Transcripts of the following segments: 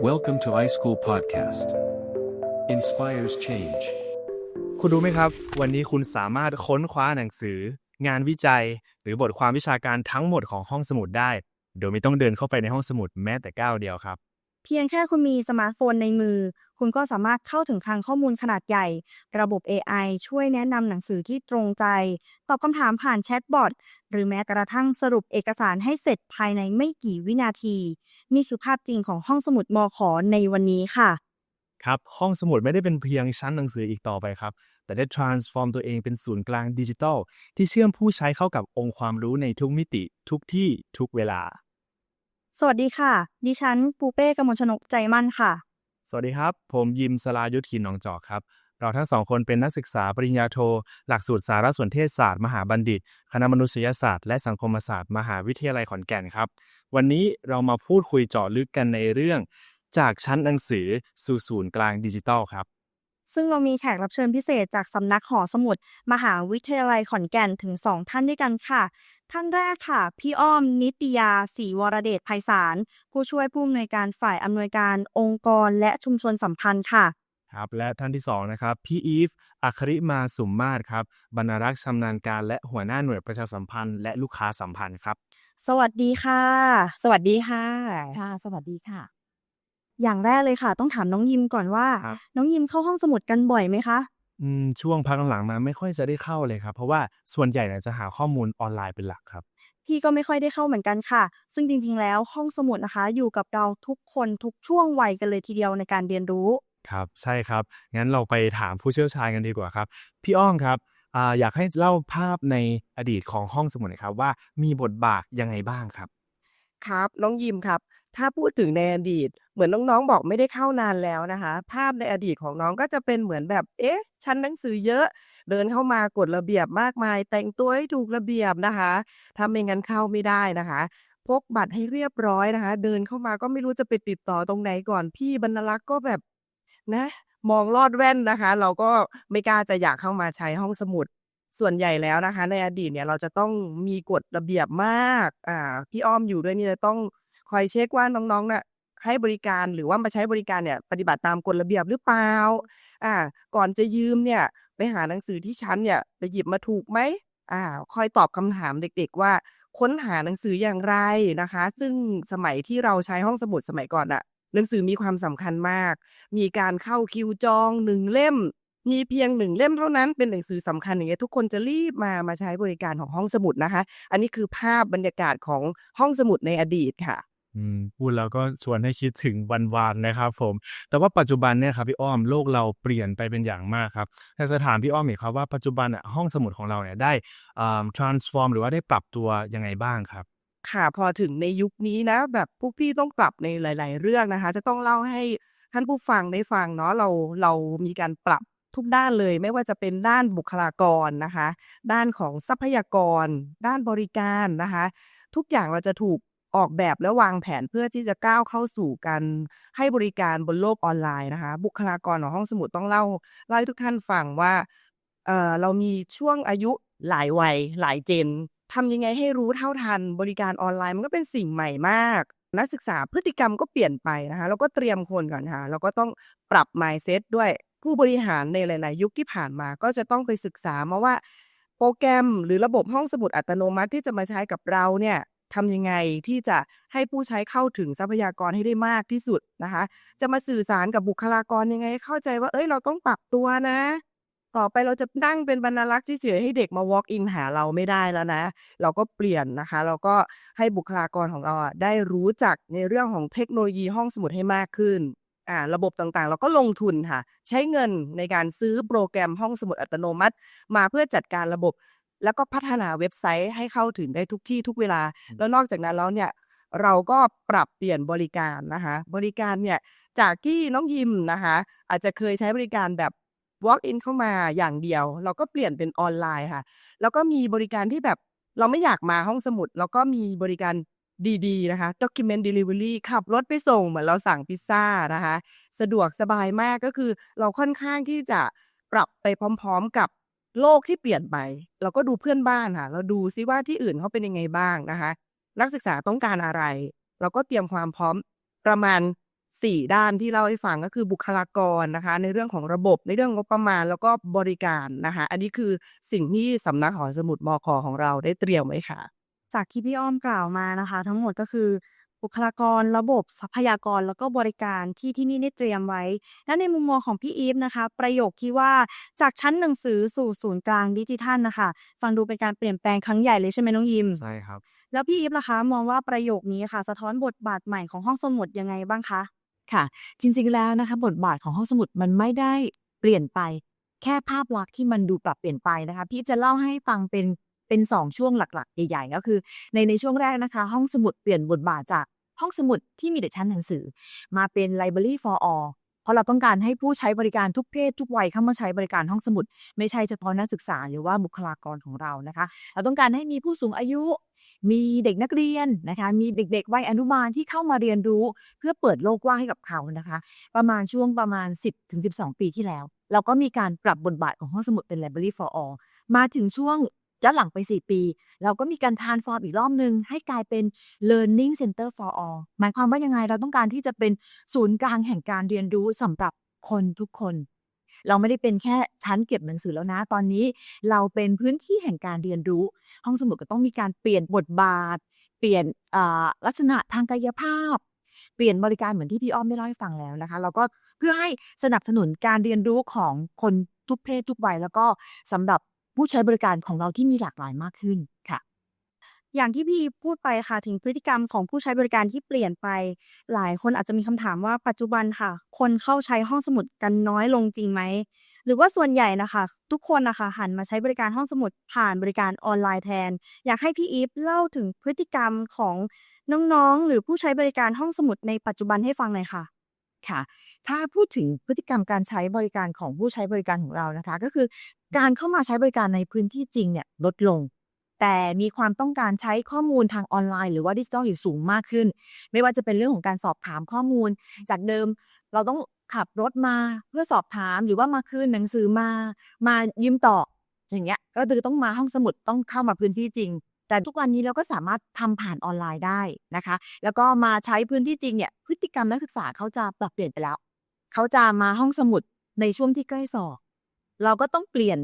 Welcome to iSchool Podcast. Inspires change. คุณรู้ไหมครับ วันนี้คุณสามารถค้นคว้าหนังสือ งานวิจัย หรือบทความวิชาการทั้งหมดของห้องสมุดได้ โดยไม่ต้องเดินเข้าไปในห้องสมุดแม้แต่ก้าวเดียวครับ เพียงแค่คุณมีสมาร์ทโฟนในมือ คุณก็สามารถเข้าถึงคลังข้อมูลขนาดใหญ่ ระบบ AI ช่วยแนะนำหนังสือที่ตรงใจ ตอบคำถามผ่านแชทบอทหรือแม้กระทั่งสรุปเอกสารให้เสร็จภายในไม่กี่วินาที นี่คือภาพจริงของห้องสมุดมอขอในวันนี้ค่ะครับห้องสมุดไม่ได้เป็นเพียงชั้นหนังสืออีกต่อไปครับ แต่ได้ transform ตัวเองเป็นศูนย์กลางดิจิทัล ที่เชื่อมผู้ใช้เข้ากับองค์ความรู้ในทุกมิติ ทุกที่ทุกเวลา สวัสดีค่ะ ดิฉันปูเป้กมลชนกใจมั่นค่ะ สวัสดีครับ ผมยิมสลายุทธขินหนองจอกครับ เราทั้งสองคนเป็นนักศึกษาปริญญาโท หลักสูตรสารสนเทศศาสตร์ มหาบัณฑิต คณะมนุษยศาสตร์และสังคมศาสตร์ มหาวิทยาลัยขอนแก่นครับ วันนี้เรามาพูดคุยเจาะลึกกันในเรื่อง จากชั้นหนังสือสู่ศูนย์กลางดิจิทัลครับ ซึ่งเรามีแขกรับเชิญพิเศษจากสำนักหอสมุด มหาวิทยาลัยขอนแก่นถึง 2 ท่านด้วยกันค่ะ ท่านแรกค่ะ พี่อ้อม นิตยาศรีวรเดชไพศาลผู้ช่วยผู้อำนวยการฝ่ายอำนวยการองค์กรและชุมชนสัมพันธ์ค่ะครับและท่านที่สองนะครับพี่อีฟอัคริมาสุมมาศครับบรรณารักษ์ชำนาญการและหัวหน้าหน่วยประชาสัมพันธ์ และลูกค้าสัมพันธ์ครับ สวัสดีค่ะ สวัสดีค่ะค่ะ สวัสดีค่ะ อย่างแรกเลยค่ะ ต้องถามน้องยิมก่อนว่า ครับ น้องยิมเข้าห้องสมุดกันบ่อยไหมคะ อืมช่วงพักหลังๆมาไม่ค่อยจะได้เข้าเลยครับ เพราะว่าส่วนใหญ่เนี่ยจะหาข้อมูลออนไลน์เป็นหลักครับ พี่ก็ไม่ค่อยได้เข้าเหมือนกันค่ะ ซึ่งจริงๆ แล้วห้องสมุดนะคะ อยู่กับเราทุกคนทุกช่วงวัยกันเลยทีเดียวในการเรียนรู้ ครับ ใช่ครับ งั้นเราไปถามผู้เชี่ยวชาญกันดีกว่าครับ พี่อ้องครับอ่าอยากให้เล่าภาพในอดีตของห้องสมุดหน่อยครับว่ามีบทบาทยังไงบ้างครับ ครับ น้องยิมครับ ถ้าพูดถึงในอดีต เหมือนน้องๆบอกไม่ได้เข้านานแล้วนะคะ ภาพในอดีตของน้องก็จะเป็นเหมือนแบบ เอ๊ะ ชั้นหนังสือเยอะ เดินเข้ามากฎระเบียบมากมาย แต่งตัวให้ถูกระเบียบนะคะถ้าไม่งั้นเข้าไม่ได้นะคะพกบัตรให้เรียบร้อยนะคะ เดินเข้ามาก็ไม่รู้จะไปติดต่อตรงไหนก่อนพี่บรรลักษ์ก็แบบนะ มองลอดแว่นนะคะ เราก็ไม่กล้าจะอยากเข้ามาใช้ห้องสมุดส่วนใหญ่แล้วนะคะ ในอดีตเนี่ยเราจะต้องมีกฎระเบียบมากอ่าพี่อ้อมอยู่ด้วยนี่จะต้อง คอยเช็คว่าน้องๆน่ะให้บริการหรือว่ามาใช้บริการเนี่ยปฏิบัติตามกฎระเบียบหรือเปล่า อ่า ก่อนจะยืมเนี่ย ไปหาหนังสือที่ชั้นเนี่ยไปหยิบมาถูกไหมอ่า คอยตอบคำถามเด็ก ๆ ว่าค้นหาหนังสืออย่างไรนะคะ ซึ่งสมัยที่เราใช้ห้องสมุดสมัยก่อนอะหนังสือมีความสำคัญมาก มีการเข้าคิวจองหนึ่งเล่ม มีเพียงหนึ่งเล่มเท่านั้นเป็นหนังสือสำคัญอย่างเงี้ยทุกคนจะรีบมามาใช้บริการของห้องสมุดนะคะ อันนี้คือภาพบรรยากาศของห้องสมุดในอดีตค่ะ พูดแล้วก็ชวนให้คิดถึงวันวานนะครับผม แต่ว่าปัจจุบันเนี่ยครับพี่อ้อมโลกเราเปลี่ยนไปเป็นอย่างมากครับอยากจะถามพี่อ้อมอีกครับว่าปัจจุบันอะห้องสมุดของเราเนี่ยได้ transform หรือว่าได้ปรับตัวยังไงบ้างครับค่ะพอถึงในยุคนี้นะ แบบพวกพี่ต้องปรับในหลาย ๆ เรื่องนะคะ จะต้องเล่าให้ท่านผู้ฟังได้ฟังเนาะเราเรามีการปรับทุกด้านเลยไม่ว่าจะเป็นด้านบุคลากรนะคะ ด้านของทรัพยากร ด้านบริการนะคะ ทุกอย่างเราจะถูก ออกแบบและวางแผนเพื่อที่จะก้าวเข้าสู่การให้บริการบนโลกออนไลน์นะคะ บุคลากรของห้องสมุดต้องเล่าเล่าให้ทุกท่านฟังว่าเออเรามีช่วงอายุหลายวัยหลายเจนทำยังไงให้รู้เท่าทัน บริการออนไลน์มันก็เป็นสิ่งใหม่มากนักศึกษาพฤติกรรมก็เปลี่ยนไปนะคะแล้วก็เตรียมคนก่อนค่ะแล้วก็ต้องปรับ mindset ด้วยผู้บริหารในหลาย ๆ ยุคที่ผ่านมาก็จะต้องไปศึกษามาว่า โปรแกรมหรือระบบห้องสมุดอัตโนมัติที่จะมาใช้กับเราเนี่ย ทำยังไงที่จะให้ผู้ใช้เข้าถึงทรัพยากรให้ได้มากที่สุดนะคะ จะมาสื่อสารกับบุคลากรยังไงให้เข้าใจว่าเอ้ยเราต้องปรับตัวนะ ต่อไปเราจะนั่งเป็นบรรณรักษ์เฉยให้เด็กมา walk in หาเราไม่ได้แล้วนะ เราก็เปลี่ยนนะคะแล้วก็ให้บุคลากรของเราได้รู้จักในเรื่องของเทคโนโลยีห้องสมุดให้มากขึ้นอ่าระบบต่างๆ เราก็ลงทุนค่ะ ใช้เงินในการซื้อโปรแกรมห้องสมุดอัตโนมัติ มาเพื่อจัดการระบบ แล้วก็พัฒนาเว็บไซต์ให้เข้าถึงได้ทุกที่ทุกเวลา แล้วนอกจากนั้นแล้วเนี่ยเราก็ปรับเปลี่ยนบริการนะคะ บริการเนี่ยจากที่น้องยิมนะคะ อาจจะเคยใช้บริการแบบ walk in เข้ามาอย่างเดียว เราก็เปลี่ยนเป็นออนไลน์ค่ะ แล้วก็มีบริการที่แบบเราไม่อยากมาห้องสมุด แล้วก็มีบริการดีๆนะคะ document delivery ขับรถไปส่งเหมือนเราสั่งพิซซ่านะคะ สะดวกสบายมากก็คือเราค่อนข้างที่จะปรับไปพร้อม ๆ กับ โลกที่เปลี่ยนไป เราก็ดูเพื่อนบ้านค่ะ เราดูซิว่าที่อื่นเขาเป็นยังไงบ้างนะคะ นักศึกษาต้องการอะไร เราก็เตรียมความพร้อมประมาณสี่ด้านที่เล่าให้ฟังก็คือบุคลากรนะคะ ในเรื่องของระบบในเรื่องงบประมาณแล้วก็บริการนะคะ อันนี้คือสิ่งที่สำนักหอสมุดมคของเราได้เตรียมไว้ค่ะ จากที่พี่อ้อมกล่าวมานะคะ ทั้งหมดก็คือ บุคลากร ระบบทรัพยากรแล้วก็บริการที่ที่นี่ได้เตรียมไว้ และในมุมมองของพี่อีฟนะคะ ประโยคที่ว่าจากชั้นหนังสือสู่ศูนย์กลางดิจิทัลนะคะฟังดูเป็นการเปลี่ยนแปลงครั้งใหญ่เลยใช่ไหมน้องยิม ใช่ครับ แล้วพี่อีฟล่ะคะ มองว่าประโยคนี้ค่ะ สะท้อนบทบาทใหม่ของห้องสมุดยังไงบ้างคะ ค่ะ จริงๆแล้วนะคะ บทบาทของห้องสมุดมันไม่ได้เปลี่ยนไป แค่ภาพลักษณ์ที่มันดูปรับเปลี่ยนไปนะคะ พี่จะเล่าให้ฟังเป็น เป็นสองช่วงหลักๆ ใหญ่ๆ ก็คือ ในในช่วงแรกนะคะ ห้องสมุดเปลี่ยนบทบาทจากห้องสมุดที่มีแต่ชั้นหนังสือ มาเป็น library for all เพราะเราต้องการให้ผู้ใช้บริการทุกเพศทุกวัยเข้ามาใช้บริการห้องสมุด ไม่ใช่เฉพาะนักศึกษาหรือว่าบุคลากรของเรานะคะ เราต้องการให้มีผู้สูงอายุ มีเด็กนักเรียนนะคะ มีเด็กๆวัยอนุบาลที่เข้ามาเรียนรู้ เพื่อเปิดโลกกว้างให้กับเขานะคะ ประมาณช่วงประมาณ 10ถึง12 ปีที่แล้ว เราก็มีการปรับบทบาทของห้องสมุดเป็น Library for All มาถึงช่วง ย้อนหลังไป 4 ปี เราก็มีการทานฟอร์มอีกรอบหนึ่งให้กลายเป็น Learning Center for All หมายความว่ายังไงเราต้องการที่จะเป็นศูนย์กลางแห่งการเรียนรู้สำหรับคนทุกคน เราไม่ได้เป็นแค่ชั้นเก็บหนังสือแล้วนะ ตอนนี้เราเป็นพื้นที่แห่งการเรียนรู้ ห้องสมุดก็ต้องมีการเปลี่ยนบทบาท เปลี่ยนลักษณะทางกายภาพ เปลี่ยนบริการเหมือนที่พี่อ้อมได้เล่าให้ฟังแล้วนะคะ เราก็เพื่อให้สนับสนุนการเรียนรู้ของคนทุกเพศทุกวัยแล้วก็สำหรับ ผู้ใช้บริการของเราที่มีหลากหลายมากขึ้นค่ะ อย่างที่พี่พูดไปค่ะถึงพฤติกรรมของผู้ใช้บริการที่เปลี่ยนไป หลายคนอาจจะมีคำถามว่าปัจจุบันค่ะ คนเข้าใช้ห้องสมุดกันน้อยลงจริงไหมหรือว่าส่วนใหญ่นะคะ ทุกคนนะคะหันมาใช้บริการห้องสมุดผ่านบริการออนไลน์แทน อยากให้พี่อีฟเล่าถึงพฤติกรรมของน้องๆ หรือผู้ใช้บริการห้องสมุดในปัจจุบันให้ฟังหน่อยค่ะค่ะ ถ้าพูดถึงพฤติกรรมการใช้บริการของผู้ใช้บริการของเรานะคะ ก็คือ การเข้ามาใช้บริการในพื้นที่จริงเนี่ยลดลง แต่มีความต้องการใช้ข้อมูลทางออนไลน์หรือว่าดิจิทัลอยู่สูงมากขึ้น ไม่ว่าจะเป็นเรื่องของการสอบถามข้อมูล จากเดิมเราต้องขับรถมาเพื่อสอบถามหรือว่ามาคืนหนังสือมา มายืมต่ออย่างเงี้ยก็คือต้องมาห้องสมุดต้องเข้ามาพื้นที่จริง แต่ทุกวันนี้เราก็สามารถทำผ่านออนไลน์ได้นะคะ แล้วก็มาใช้พื้นที่จริงเนี่ยพฤติกรรมนักศึกษาเขาจะปรับเปลี่ยนไปแล้ว เขาจะมาห้องสมุดในช่วงที่ใกล้สอบ เราก็ต้องเปลี่ยน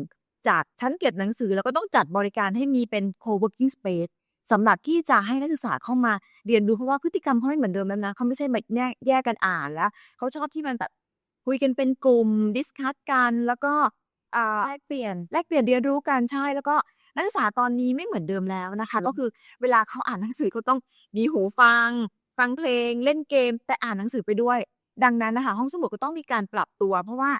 จากชั้นเก็บหนังสือแล้วก็ต้องจัดบริการให้มีเป็น co-working space สำหรับที่จะให้นักศึกษาเข้ามาเรียนรู้เพราะว่าพฤติกรรมเขาไม่เหมือนเดิมแล้วนะเขาไม่ใช่แบบแยกแยกกันอ่านแล้วเขาชอบที่มันแบบคุยกันเป็นกลุ่มดิสคัตกันแล้วก็อ่าแลกเปลี่ยนแลกเปลี่ยนเรียนรู้กันใช่แล้วก็นักศึกษาตอนนี้ไม่เหมือนเดิมแล้วนะคะ ก็คือเวลาเขาอ่านหนังสือเขาต้องมีหูฟัง ฟังเพลง เล่นเกม แต่อ่านหนังสือไปด้วย ดังนั้นนะคะ ห้องสมุดก็ต้องมีการปรับตัว เพราะว่า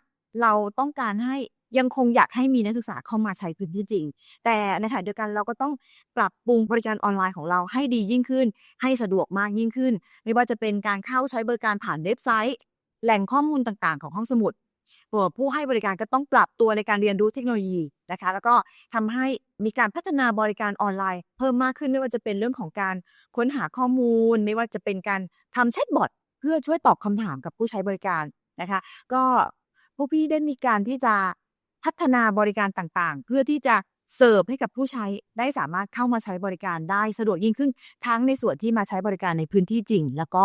เราต้องการให้ ยังคงอยากให้มีนักศึกษาเข้ามาใช้พื้นที่จริง แต่ในขณะเดียวกันเราก็ต้องปรับปรุงบริการออนไลน์ของเราให้ดียิ่งขึ้น ให้สะดวกมากยิ่งขึ้น ไม่ว่าจะเป็นการเข้าใช้บริการผ่านเว็บไซต์ แหล่งข้อมูลต่างๆ ของห้องสมุดผู้ให้บริการก็ต้องปรับตัวในการเรียนรู้เทคโนโลยีนะคะ แล้วก็ทำให้มีการพัฒนาบริการออนไลน์ เพิ่มมากขึ้นไม่ว่าจะเป็นเรื่องของการค้นหาข้อมูล ไม่ว่าจะเป็นการทำแชทบอทเพื่อช่วยตอบคำถามกับผู้ใช้บริการนะคะ ก็พวกพี่ได้มีการที่จะ พัฒนาบริการต่างๆ เพื่อที่จะเสิร์ฟให้กับผู้ใช้ได้สามารถเข้ามาใช้บริการได้สะดวกยิ่งขึ้น ทั้งในส่วนที่มาใช้บริการในพื้นที่จริง แล้วก็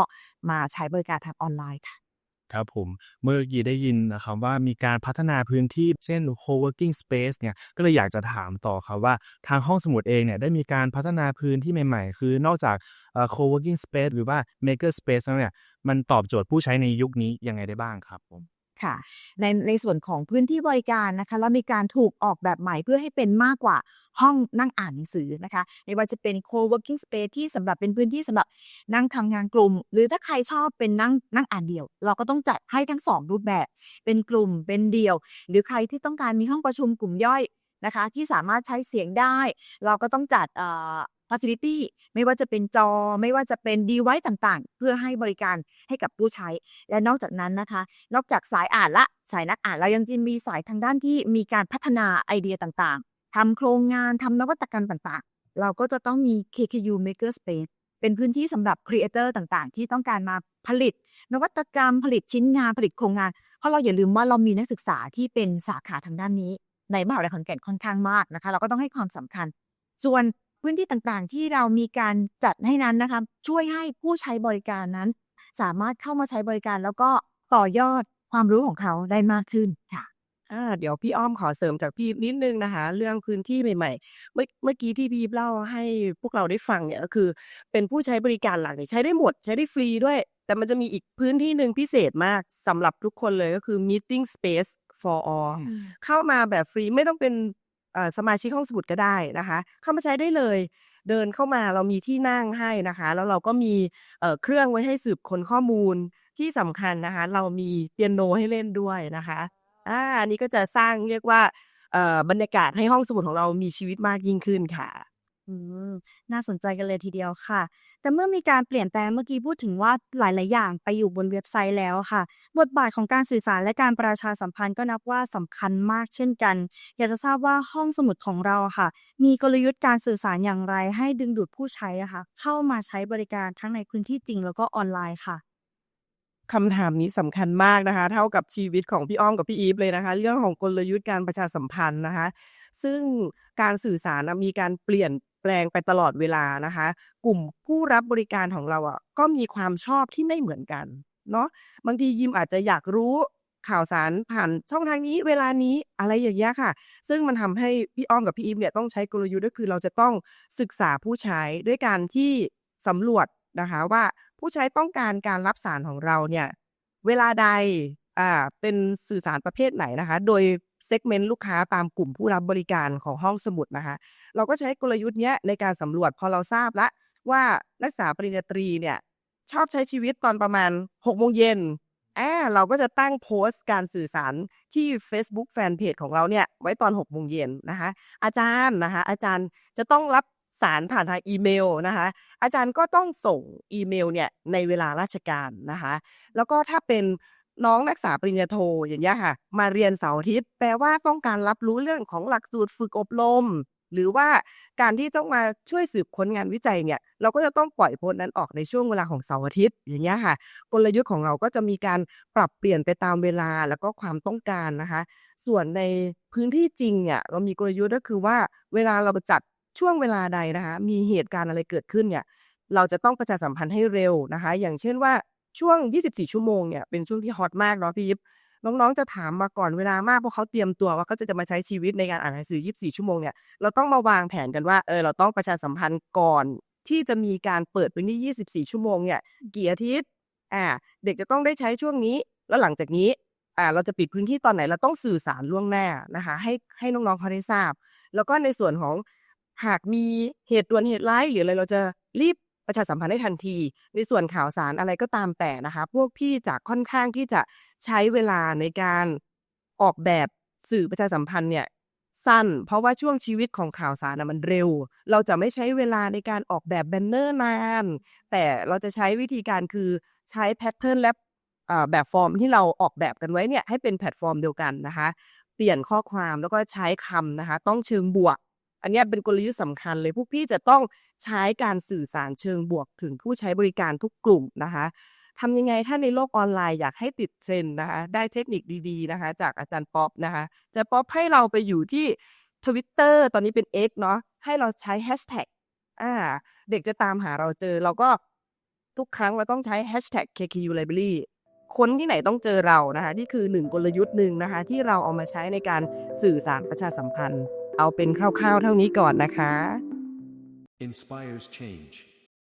มาใช้บริการทางออนไลน์ค่ะครับผมเมื่อกี้ได้ยินนะครับว่ามีการพัฒนาพื้นที่เช่น co-working space เนี่ยก็เลยอยากจะถามต่อครับว่าทางห้องสมุดเองเนี่ยได้มีการพัฒนาพื้นที่ใหม่ๆ คือนอกจาก co-working space หรือว่า maker space แล้วเนี่ยมันตอบโจทย์ผู้ใช้ในยุคนี้ยังไงได้บ้างครับผม ค่ะ ในในส่วนของพื้นที่บริการนะคะแล้วมีการถูกออกแบบใหม่เพื่อให้เป็นมากกว่าห้องนั่งอ่านหนังสือนะคะไม่ว่าจะเป็น co-working space ที่สำหรับเป็นพื้นที่สำหรับนั่งทำงานกลุ่ม หรือถ้าใครชอบเป็นนั่งนั่งอ่านเดี่ยว เราก็ต้องจัดให้ทั้งสองรูปแบบ เป็นกลุ่มเป็นเดี่ยว หรือใครที่ต้องการมีห้องประชุมกลุ่มย่อยนะคะ ที่สามารถใช้เสียงได้ เราก็ต้องจัด facility ไม่ว่าจะเป็นจอ ไม่ว่าจะเป็น device ต่างๆ เพื่อให้บริการให้กับผู้ใช้ และนอกจากนั้นนะคะ นอกจากสายอ่านละสายนักอ่านเรายังจะมีสายทางด้านที่มีการพัฒนาไอเดียต่างๆทำโครงงานทำนวัตกรรมต่างๆ เราก็จะต้องมี KKU Maker Space เป็นพื้นที่สำหรับครีเอเตอร์ต่างๆ ที่ต้องการมาผลิต นวัตกรรมผลิตชิ้นงานผลิตโครงงาน เพราะเราอย่าลืมว่าเรามีนักศึกษาที่เป็นสาขาทางด้านนี้ ในมหาวิทยาลัยขอนแก่นค่อนข้างมากนะคะ เราก็ต้องให้ความสำคัญ ส่วน พื้นที่ต่างๆ ที่เรามีการจัดให้นั้นนะคะช่วยให้ผู้ใช้บริการนั้น สามารถเข้ามาใช้บริการแล้วก็ต่อยอดความรู้ของเขาได้มากขึ้นค่ะอาเดี๋ยวพี่อ้อมขอเสริมจากพี่อีฟนิดนึงนะคะ เรื่องพื้นที่ใหม่ๆ เมื่อเมื่อกี้ที่พี่อีฟเล่าให้พวกเราได้ฟังเนี่ยก็คือ เป็นผู้ใช้บริการหลักเนี่ยใช้ได้หมด ใช้ได้ฟรีด้วย แต่มันจะมีอีกพื้นที่หนึ่งพิเศษมากสำหรับทุกคนเลยก็คือ meeting space for all เข้ามาแบบฟรีไม่ต้องเป็นเอ่อ สมาชิกห้องสมุดก็ได้นะคะ เข้ามาใช้ได้เลย เดินเข้ามาเรามีที่นั่งให้นะคะ แล้วเราก็มีเเครื่องไว้ให้สืบค้นข้อมูลที่สำคัญนะคะ เรามีเปียโนให้เล่นด้วยนะคะอาอันนี้ก็จะสร้างเรียกว่าบรรยากาศให้ห้องสมุดของเรามีชีวิตมากยิ่งขึ้นค่ะ อืม น่าสนใจกันเลยทีเดียวค่ะ แต่เมื่อมีการเปลี่ยนแปลงเมื่อกี้พูดถึงว่าหลาย ๆ อย่างไปอยู่บนเว็บไซต์แล้วค่ะ บทบาทของการสื่อสารและการประชาสัมพันธ์ก็นับว่าสำคัญมากเช่นกัน อยากจะทราบว่าห้องสมุดของเราค่ะ มีกลยุทธ์การสื่อสารอย่างไรให้ดึงดูดผู้ใช้อะค่ะ เข้ามาใช้บริการทั้งในพื้นที่จริงแล้วก็ออนไลน์ค่ะ คำถามนี้สำคัญมากนะคะ เท่ากับชีวิตของพี่อ้อมกับพี่อีฟเลยนะคะ เรื่องของกลยุทธ์การประชาสัมพันธ์นะคะ ซึ่งการสื่อสารน่ะมีการเปลี่ยน แปลงไปตลอดเวลานะคะ กลุ่มผู้รับบริการของเราอะก็มีความชอบที่ไม่เหมือนกันเนาะบางทียิมอาจจะอยากรู้ข่าวสารผ่านช่องทางนี้เวลานี้อะไรอย่างเงี้ยค่ะ ซึ่งมันทำให้พี่อ้อมกับพี่อีฟเนี่ยต้องใช้กลยุทธ์ก็คือเราจะต้องศึกษาผู้ใช้ด้วยการที่สำรวจนะคะว่าผู้ใช้ต้องการการรับสารของเราเนี่ยเวลาใดอ่าเป็นสื่อสารประเภทไหนนะคะ โดย เซกเมนต์ลูกค้าตามกลุ่มผู้รับบริการของห้องสมุดนะคะ เราก็ใช้กลยุทธ์เนี้ยในการสำรวจพอเราทราบล้วว่านักศึกษาปริญญาตรีเนี่ยชอบใช้ชีวิตตอนประมาณ6โมงเย็นแอ่าเราก็จะตั้งโพสต์การสื่อสารที่ Facebook Fanpage ของเราเนี่ยไว้ตอน6โมงเย็นนะคะ อาจารย์นะคะอาจารย์จะต้องรับสารผ่านทางอีเมลนะคะ อาจารย์ก็ต้องส่งอีเมลเนี่ยในเวลาราชการนะคะ แล้วก็ถ้าเป็น น้องนักศึกษาปริญญาโทอย่างเงี้ยค่ะ มาเรียนเสาร์อาทิตย์แปลว่าต้องการรับรู้เรื่องของหลักสูตรฝึกอบรม หรือว่าการที่ต้องมาช่วยสืบค้นงานวิจัยเนี่ยเราก็จะต้องปล่อยโพสนั้นออกในช่วงเวลาของเสาร์อาทิตย์อย่างเงี้ยค่ะ กลยุทธ์ของเราก็จะมีการปรับเปลี่ยนไปตามเวลาแล้วก็ความต้องการนะคะ ส่วนในพื้นที่จริงเนี่ยเรามีกลยุทธ์ก็คือว่าเวลาเราจัดช่วงเวลาใดนะคะ มีเหตุการณ์อะไรเกิดขึ้นเนี่ยเราจะต้องประชาสัมพันธ์ให้เร็วนะคะ อย่างเช่นว่า ช่วง 24 ชั่วโมงเนี่ยเป็นช่วงที่ฮอตมากเนาะพี่ยิปน้องๆจะถามมาก่อนเวลามากเพราะเขาเตรียมตัวว่าเขาจะจะมาใช้ชีวิตในการอ่านหนังสือ 24 ชั่วโมงเนี่ยเราต้องมาวางแผนกันว่าเออเราต้องประชาสัมพันธ์ก่อนที่จะมีการเปิดพื้นที่ 24 ชั่วโมงเนี่ยกี่อาทิตย์อ่าเด็กจะต้องได้ใช้ช่วงนี้ แล้วหลังจากนี้อ่าเราจะปิดพื้นที่ตอนไหนเราต้องสื่อสารล่วงหน้านะคะให้ให้น้องๆเขาได้ทราบ แล้วก็ในส่วนของหากมีเหตุด่วนเหตุร้ายหรืออะไรเราจะรีบ ประชาสัมพันธ์ได้ทันที ในส่วนข่าวสารอะไรก็ตามแต่นะคะ พวกพี่จะค่อนข้างที่จะใช้เวลาในการออกแบบสื่อประชาสัมพันธ์เนี่ยสั้น เพราะว่าช่วงชีวิตของข่าวสารนะมันเร็ว เราจะไม่ใช้เวลาในการออกแบบแบนเนอร์นาน แต่เราจะใช้วิธีการคือใช้แพทเทิร์นและแบบฟอร์มที่เราออกแบบกันไว้เนี่ยให้เป็นแพลตฟอร์มเดียวกันนะคะ เปลี่ยนข้อความแล้วก็ใช้คำนะคะ ต้องเชิงบวก อันนี้เป็นกลยุทธ์สำคัญเลยพวกพี่จะต้องใช้การสื่อสารเชิงบวกถึงผู้ใช้บริการทุกกลุ่มนะคะทำยังไงถ้าในโลกออนไลน์อยากให้ติดเทรนด์นะคะ ได้เทคนิคดีๆนะคะ จากอาจารย์ป๊อปนะคะอาจะป๊อปให้เราไปอยู่ที่ Twitter ตอนนี้เป็น X เนาะให้เราใช้แฮชแท็กอ่าเด็กจะตามหาเราเจอ เราก็ทุกครั้งเราต้องใช้แฮชแท็ก KKU Library คนที่ไหนต้องเจอเรานะคะนี่คือหนึ่งกลยุทธ์หนึ่งนะคะ ที่เราเอามาใช้ในการสื่อสารประชาสัมพันธ์ เอาเป็นคร่าวๆเท่านี้ก่อนนะคะ inspires change.